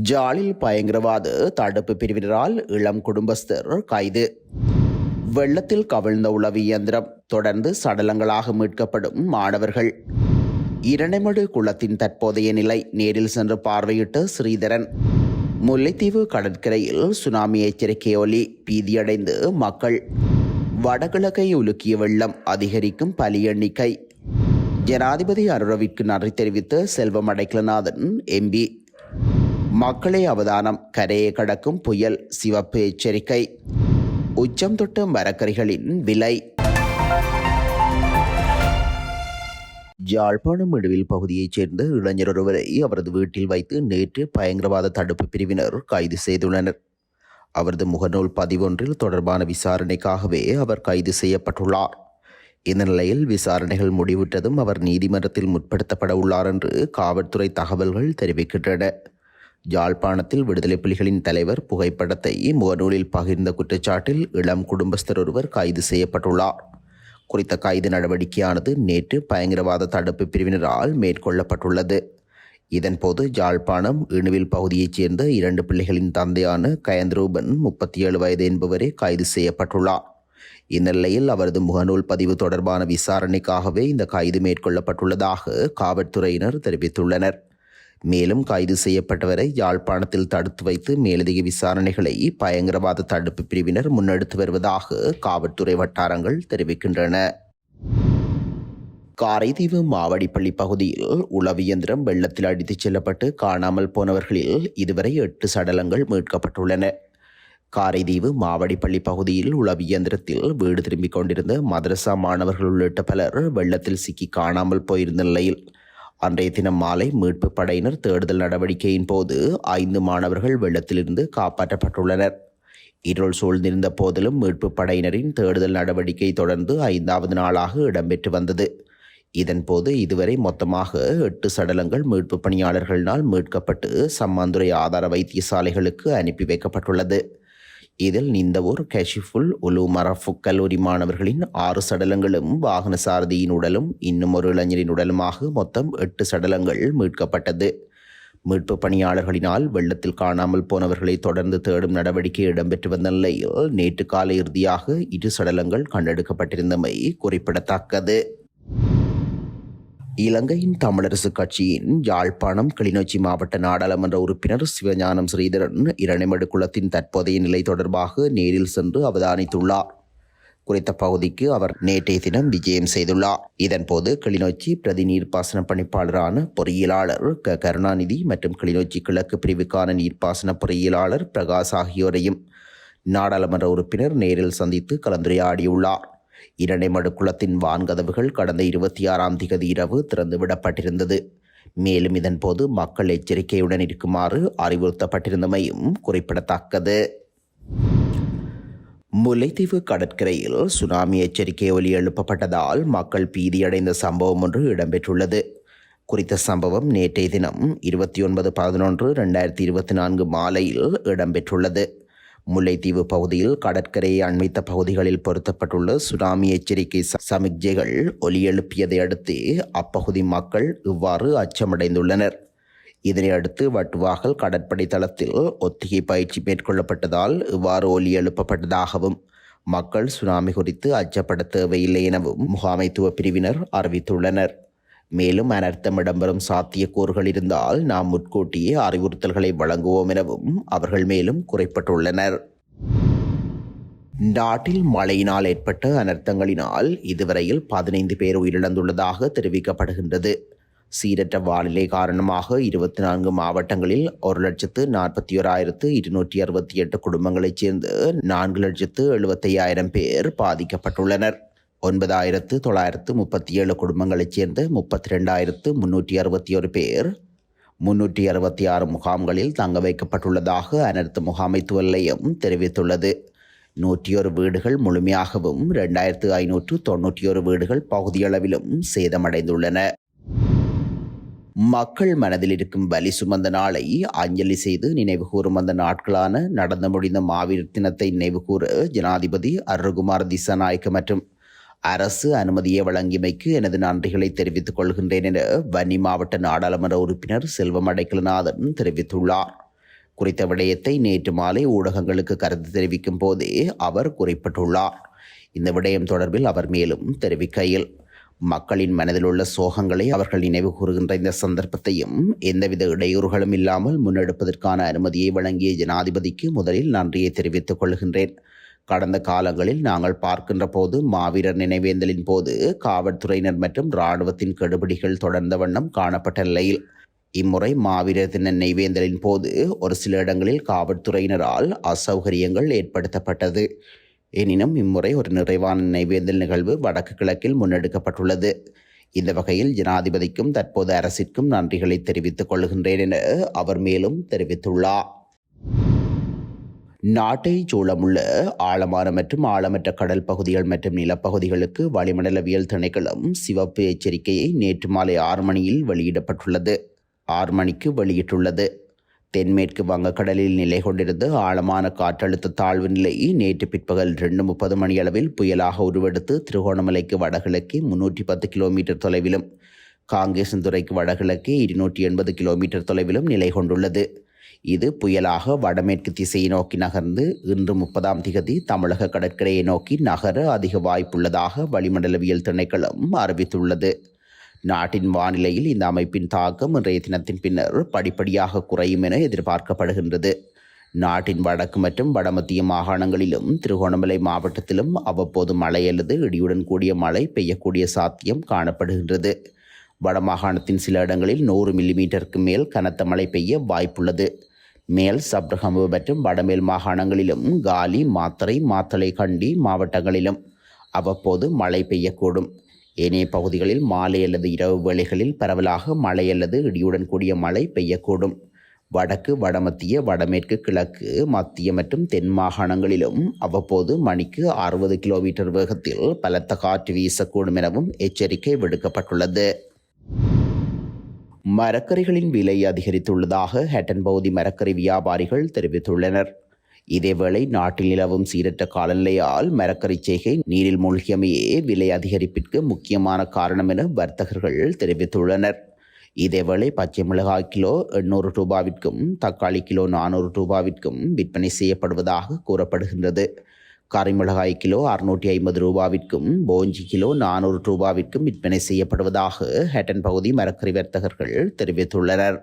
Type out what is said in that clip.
ஜாலில் பயங்கரவாத தடுப்பு பிரிவினரால் இளம் குடும்பஸ்தர் கைது. வெள்ளத்தில் கவிழ்ந்த உளவு இயந்திரம் தொடர்ந்து சடலங்களாக மீட்கப்படும் மாணவர்கள். இரணைமடு குளத்தின் தற்போதைய நிலை நேரில் சென்று பார்வையிட்ட ஸ்ரீதரன். முல்லைத்தீவு கடற்கரையில் சுனாமி எச்சரிக்கை ஒலி பீதியடைந்து மக்கள். வடகிழக்கை உலுக்கிய வெள்ளம் அதிகரிக்கும் பலி எண்ணிக்கை. ஜனாதிபதி அருரவிற்கு நன்றி தெரிவித்த செல்வம் அடைக்கலநாதன் எம்பி. மக்களே அவதானம். கரையை கடக்கும் புயல் சிவப்பு எச்சரிக்கை. உச்சம் தொட்ட மரக்கறிகளின் விலை. யாழ்ப்பாணம் விடுவில் பகுதியைச் சேர்ந்த இளைஞர் ஒருவரை அவரது வீட்டில் வைத்து நேற்று பயங்கரவாத தடுப்பு பிரிவினர் கைது செய்துள்ளனர். அவரது முகநூல் பதிவொன்றில் தொடர்பான விசாரணைக்காகவே அவர் கைது செய்யப்பட்டுள்ளார். இந்த நிலையில் விசாரணைகள் முடிவுற்றதும் அவர் நீதிமன்றத்தில் முற்படுத்தப்பட உள்ளார் என்று காவல்துறை தகவல்கள் தெரிவிக்கின்றன. யாழ்ப்பாணத்தில் விடுதலை புலிகளின் தலைவர் புகைப்படத்தை முகநூலில் பகிர்ந்த குற்றச்சாட்டில் இளம் குடும்பஸ்தர் ஒருவர் கைது செய்யப்பட்டுள்ளார். குறித்த கைது நடவடிக்கையானது நேற்று பயங்கரவாத தடுப்பு பிரிவினரால் மேற்கொள்ளப்பட்டுள்ளது. இதன்போது யாழ்ப்பாணம் இணுவில் பகுதியைச் சேர்ந்த இரண்டு பிள்ளைகளின் தந்தையான கயந்த்ரூபன் முப்பத்தி ஏழு வயது என்பவரே கைது செய்யப்பட்டுள்ளார். இந்நிலையில் அவரது முகநூல் பதிவு தொடர்பான விசாரணைக்காகவே இந்த கைது மேற்கொள்ளப்பட்டுள்ளதாக காவல்துறையினர் தெரிவித்துள்ளனர். மேலும் கைது செய்யப்பட்டவரை யாழ்ப்பாணத்தில் தடுத்து வைத்து மேலதிக விசாரணைகளை பயங்கரவாத தடுப்பு பிரிவினர் முன்னெடுத்து வருவதாக காவல்துறை வட்டாரங்கள் தெரிவிக்கின்றன. காரைதீவு மாவடிப்பள்ளி பகுதியில் உளவு இயந்திரம் வெள்ளத்தில் அடித்துச் செல்லப்பட்டு காணாமல் போனவர்களில் இதுவரை எட்டு சடலங்கள் மீட்கப்பட்டுள்ளன. காரைதீவு மாவடிப்பள்ளி பகுதியில் உளவு இயந்திரத்தில் வீடு திரும்பிக் கொண்டிருந்த மதரசா மாணவர்கள் உள்ளிட்ட பலர் வெள்ளத்தில் சிக்கி காணாமல் போயிருந்த நிலையில் அன்றைய தினம் மாலை மீட்பு படையினர் தேடுதல் நடவடிக்கையின் போது ஐந்து மாணவர்கள் வெள்ளத்திலிருந்து காப்பாற்றப்பட்டுள்ளனர். இருள் சூழ்ந்திருந்த போதிலும் மீட்பு படையினரின் தேடுதல் நடவடிக்கை தொடர்ந்து ஐந்தாவது நாளாக இடம்பெற்று வந்தது. இதன்போது இதுவரை மொத்தமாக எட்டு சடலங்கள் மீட்பு பணியாளர்களினால் மீட்கப்பட்டு சம்மாந்துறை ஆதார வைத்தியசாலைகளுக்கு அனுப்பி வைக்கப்பட்டுள்ளது. இதில் நிந்தவூர் கஷிஃபுல் உலு மரஃபுக் கல்லூரி மாணவர்களின் ஆறு சடலங்களும் வாகன சாரதியின் உடலும் இன்னும் ஒரு இளைஞரின் உடலுமாக மொத்தம் எட்டு சடலங்கள் மீட்கப்பட்டது. மீட்பு பணியாளர்களினால் வெள்ளத்தில் காணாமல் போனவர்களை தொடர்ந்து தேடும் நடவடிக்கை இடம்பெற்று வந்த நிலையில் நேற்று காலை இறுதியாக இரு சடலங்கள் கண்டெடுக்கப்பட்டிருந்தமை குறிப்பிடத்தக்கது. இலங்கையின் தமிழரசுக் கட்சியின் யாழ்ப்பாணம் கிளிநொச்சி மாவட்ட நாடாளுமன்ற உறுப்பினர் சிவஞானம் ஸ்ரீதரன் இரணைமடு குளத்தின் தற்போதைய நிலை தொடர்பாக நேரில் சென்று அவதானித்துள்ளார். குறித்த பகுதிக்கு அவர் நேற்றைய தினம் விஜயம் செய்துள்ளார். இதன்போது கிளிநொச்சி பிரதி நீர்ப்பாசன பணிப்பாளரான பொறியியலாளர் க. கருணாநிதி மற்றும் கிளிநொச்சி கிழக்கு பிரிவுக்கான நீர்ப்பாசன பொறியியலாளர் பிரகாஷ் ஆகியோரையும் நாடாளுமன்ற உறுப்பினர் நேரில் சந்தித்து கலந்துரையாடியுள்ளார். இரணைமடு குளத்தின் வான்கதவுகள் கடந்த இருபத்தி ஆறாம் திகதி இரவு திறந்துவிடப்பட்டிருந்தது. மேலும் இதன்போது மக்கள் எச்சரிக்கையுடன் இருக்குமாறு அறிவுறுத்தப்பட்டிருந்தமையும் குறிப்பிடத்தக்கது. முல்லைத்தீவு கடற்கரையில் சுனாமி எச்சரிக்கை ஒலி எழுப்பப்பட்டதால் மக்கள் பீதியடைந்த சம்பவம் ஒன்று இடம்பெற்றுள்ளது. குறித்த சம்பவம் நேற்றைய தினம் இருபத்தி ஒன்பது பதினொன்று ரெண்டாயிரத்தி இருபத்தி நான்கு மாலையில் இடம்பெற்றுள்ளது. முல்லைத்தீவு பகுதியில் கடற்கரையை அண்மித்த பகுதிகளில் பொருத்தப்பட்டுள்ள சுனாமி எச்சரிக்கை ச- ஒலி எழுப்பியதை அடுத்து அப்பகுதி மக்கள் இவ்வாறு அச்சமடைந்துள்ளனர். இதனை அடுத்து வட்டுவாகல் கடற்படை தளத்தில் ஒத்திகை பயிற்சி மேற்கொள்ளப்பட்டதால் இவ்வாறு ஒலி எழுப்பப்பட்டதாகவும் மக்கள் சுனாமி குறித்து அச்சப்பட தேவையில்லை எனவும் முகாமைத்துவ பிரிவினர் அறிவித்துள்ளனர். மேலும் அனர்த்தம் இடம்பெறும் சாத்தியக்கூறுகள் இருந்தால் நாம் முன்கூட்டியே அறிவுறுத்தல்களை வழங்குவோம் எனவும் அவர்கள் மேலும் குறிப்பிட்டுள்ளனர். நாட்டில் மழையினால் ஏற்பட்ட அனர்த்தங்களினால் இதுவரையில் பதினைந்து பேர் உயிரிழந்துள்ளதாக தெரிவிக்கப்படுகின்றது. சீரற்ற வானிலை காரணமாக இருபத்தி நான்கு மாவட்டங்களில் ஒரு லட்சத்து நாற்பத்தி ஓராயிரத்து இருநூற்றி அறுபத்தி எட்டு குடும்பங்களைச் சேர்ந்து நான்கு லட்சத்து எழுபத்தையாயிரம் பேர் பாதிக்கப்பட்டுள்ளனர். ஒன்பதாயிரத்து தொள்ளாயிரத்து முப்பத்தி ஏழு குடும்பங்களைச் சேர்ந்த முப்பத்தி ரெண்டாயிரத்து முன்னூற்றி அறுபத்தி ஒரு பேர். முன்னூற்றி அறுபத்தி ஆறு முகாம்களில் தங்க வைக்கப்பட்டுள்ளதாக அனர்த்த முகாமைத்துவ நிலையம் தெரிவித்துள்ளது. நூற்றி ஒரு வீடுகள் முழுமையாகவும் ரெண்டாயிரத்து ஐநூற்று தொண்ணூற்றி ஒரு வீடுகள் பகுதியளவிலும் சேதமடைந்துள்ளன. மக்கள் மனதில் இருக்கும் வலி சுமந்த நாளை அஞ்சலி செய்து நினைவுகூரும் அந்த நாட்களான நடந்து முடிந்த மாவீர தினத்தை நினைவுகூர ஜனாதிபதி அருகுமார் திசாநாயக்க மற்றும் அரசு அனுமதியை வழங்கியமைக்கு எனது நன்றிகளை தெரிவித்துக் கொள்கின்றேன் என வன்னி மாவட்ட நாடாளுமன்ற உறுப்பினர் செல்வம் அடைக்கலநாதன் தெரிவித்துள்ளார். குறித்த விடயத்தை நேற்று மாலை ஊடகங்களுக்கு கருத்து தெரிவிக்கும் போதே அவர் குறிப்பிட்டுள்ளார். இந்த விடயம் தொடர்பில் அவர் மேலும் தெரிவிக்கையில் மக்களின் மனதில் உள்ள சோகங்களை அவர்கள் நினைவு கூறுகின்ற இந்த சந்தர்ப்பத்தையும் எந்தவித இடையூறுகளும் இல்லாமல் முன்னெடுப்பதற்கான அனுமதியை வழங்கிய ஜனாதிபதிக்கு முதலில் நன்றியை தெரிவித்துக் கொள்கின்றேன். கடந்த காலங்களில் நாங்கள் பார்க்கின்ற போது மாவீரர் நினைவேந்தலின் போது காவல்துறையினர் மற்றும் இராணுவத்தின் கெடுபிடிகள் தொடர்ந்த வண்ணம் காணப்பட்ட நிலையில் இம்முறை மாவீரர் தின நினைவேந்தலின் போது ஒரு சில இடங்களில் காவல்துறையினரால் அசௌகரியங்கள் ஏற்படுத்தப்பட்டது. எனினும் இம்முறை ஒரு நிறைவான நினைவேந்தல் நிகழ்வு வடக்கு கிழக்கில் முன்னெடுக்கப்பட்டுள்ளது. இந்த வகையில் ஜனாதிபதிக்கும் தற்போது அரசிற்கும் நன்றிகளை தெரிவித்துக் கொள்கின்றேன் என அவர் மேலும் தெரிவித்துள்ளார். நாட்டை சூழமுள்ள ஆழமான மற்றும் ஆழமற்ற கடல் பகுதிகள் மற்றும் நிலப்பகுதிகளுக்கு வளிமண்டலவியல் திணைக்களம் சிவப்பு எச்சரிக்கையை நேற்று மாலை ஆறு மணியில் வெளியிடப்பட்டுள்ளது. ஆறு மணிக்கு வெளியிட்டுள்ளது. தென்மேற்கு வங்கக்கடலில் நிலை கொண்டிருந்த ஆழமான காற்றழுத்த தாழ்வு நிலை நேற்று பிற்பகல் ரெண்டு முப்பது மணியளவில் புயலாக உருவெடுத்து திருகோணமலைக்கு வடகிழக்கே முன்னூற்றி பத்து கிலோமீட்டர் தொலைவிலும் காங்கேசன்துறைக்கு வடகிழக்கே இருநூற்றி எண்பது கிலோமீட்டர் தொலைவிலும் நிலை கொண்டுள்ளது. இது புயலாக வடமேற்கு திசையை நோக்கி நகர்ந்து இன்று முப்பதாம் திகதி தமிழக கடற்கரையை நோக்கி நகர அதிக வாய்ப்புள்ளதாக வளிமண்டலவியல் திணைக்களம் அறிவித்துள்ளது. நாட்டின் வானிலையில் இந்த அமைப்பின் தாக்கம் இன்றைய தினத்தின் பின்னர் படிப்படியாக குறையும் என எதிர்பார்க்கப்படுகின்றது. நாட்டின் வடக்கு மற்றும் வடமத்திய மாகாணங்களிலும் திருகோணமலை மாவட்டத்திலும் அவ்வப்போது மழை அல்லது இடியுடன் கூடிய மழை பெய்யக்கூடிய சாத்தியம் காணப்படுகின்றது. வடமாகாணத்தின் சில இடங்களில் நூறு மில்லிமீட்டருக்கு மேல் கனத்த மழை பெய்ய வாய்ப்புள்ளது. மேல் சப்ரகம்பு மற்றும் வடமேல் மாகாணங்களிலும் காலி மாத்திரை மாத்தளை கண்டி மாவட்டங்களிலும் அவ்வப்போது மழை பெய்யக்கூடும். ஏனைய பகுதிகளில் மாலை அல்லது இரவு வேளைகளில் பரவலாக மழை அல்லது இடியுடன் கூடிய மழை பெய்யக்கூடும். வடக்கு வடமத்திய வடமேற்கு கிழக்கு மத்திய மற்றும் தென் மாகாணங்களிலும் அவ்வப்போது மணிக்கு அறுபது கிலோமீட்டர் வேகத்தில் பலத்த காற்று வீசக்கூடும் எனவும் எச்சரிக்கை விடுக்கப்பட்டுள்ளது. மரக்கறிகளின் விலை அதிகரித்துள்ளதாக ஹேட்டன் பகுதி மரக்கறி வியாபாரிகள் தெரிவித்துள்ளனர். இதேவேளை நாட்டில் நிலவும் சீரற்ற காலநிலையால் மரக்கறி செய்கை நீரில் மூழ்கியமையே விலை அதிகரிப்பிற்கு முக்கியமான காரணம் என வர்த்தகர்கள் தெரிவித்துள்ளனர். இதேவேளை பச்சை மிளகாய் கிலோ எண்ணூறு ரூபாவிற்கும் தக்காளி கிலோ நானூறு ரூபாவிற்கும் விற்பனை செய்யப்படுவதாக கூறப்படுகின்றது. கரிமிளகாய் கிலோ அறுநூற்றி ஐம்பது ரூபாவிற்கும் போஞ்சி கிலோ நானூறு ரூபாவிற்கும் விற்பனை செய்யப்படுவதாக ஹேட்டன் பகுதி மரக்கறி வர்த்தகர்கள் தெரிவித்துள்ளனர்.